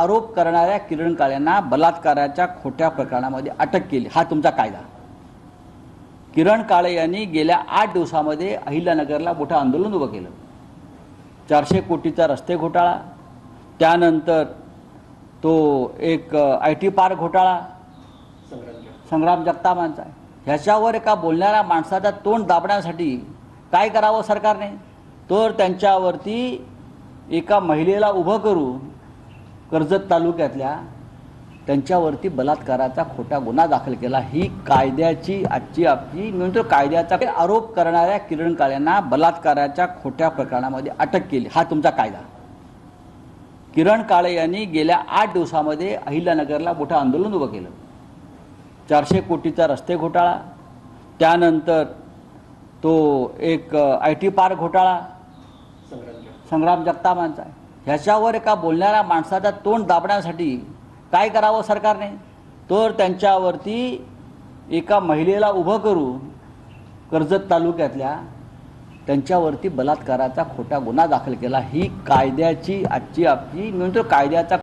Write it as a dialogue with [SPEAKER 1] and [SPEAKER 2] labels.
[SPEAKER 1] आरोप करणाऱ्या किरण काळेंना बलात्काराच्या खोट्या प्रकरणामध्ये अटक केली. हा तुमचा कायदा. किरण काळे यांनी गेल्या आठ दिवसामध्ये अहिल्यानगरला मोठं आंदोलन उभं केलं. चारशे कोटीचा रस्ते घोटाळा त्यानंतर तो एक आय टी पार्क घोटाळा संग्राम जगतापांचा. ह्याच्यावर एका बोलणाऱ्या माणसाचा तोंड दाबण्यासाठी काय करावं सरकारने? तर त्यांच्यावरती एका महिलेला उभं करून कर्जत तालुक्यातल्या त्यांच्यावरती बलात्काराचा खोटा गुन्हा दाखल केला. ही कायद्याची आजची आपली म्हणतो कायद्याचा आरोप करणाऱ्या किरण काळ्यांना बलात्काराच्या खोट्या प्रकरणामध्ये अटक केली. हा तुमचा कायदा. किरण काळे यांनी गेल्या आठ दिवसामध्ये अहिल्यानगरला मोठं आंदोलन उभं केलं. चारशे कोटीचा रस्ते घोटाळा त्यानंतर तो एक आय टी पार्क घोटाळा संग्राम जगतापांचा. ह्याच्यावर एका बोलणाऱ्या माणसाचा तोंड दाबण्यासाठी काय करावं सरकारने? तर त्यांच्यावरती एका महिलेला उभं करून कर्जत तालुक्यातल्या त्यांच्यावरती बलात्काराचा खोटा गुन्हा दाखल केला. ही कायद्याची आजची आपली म्हणतो कायद्याचा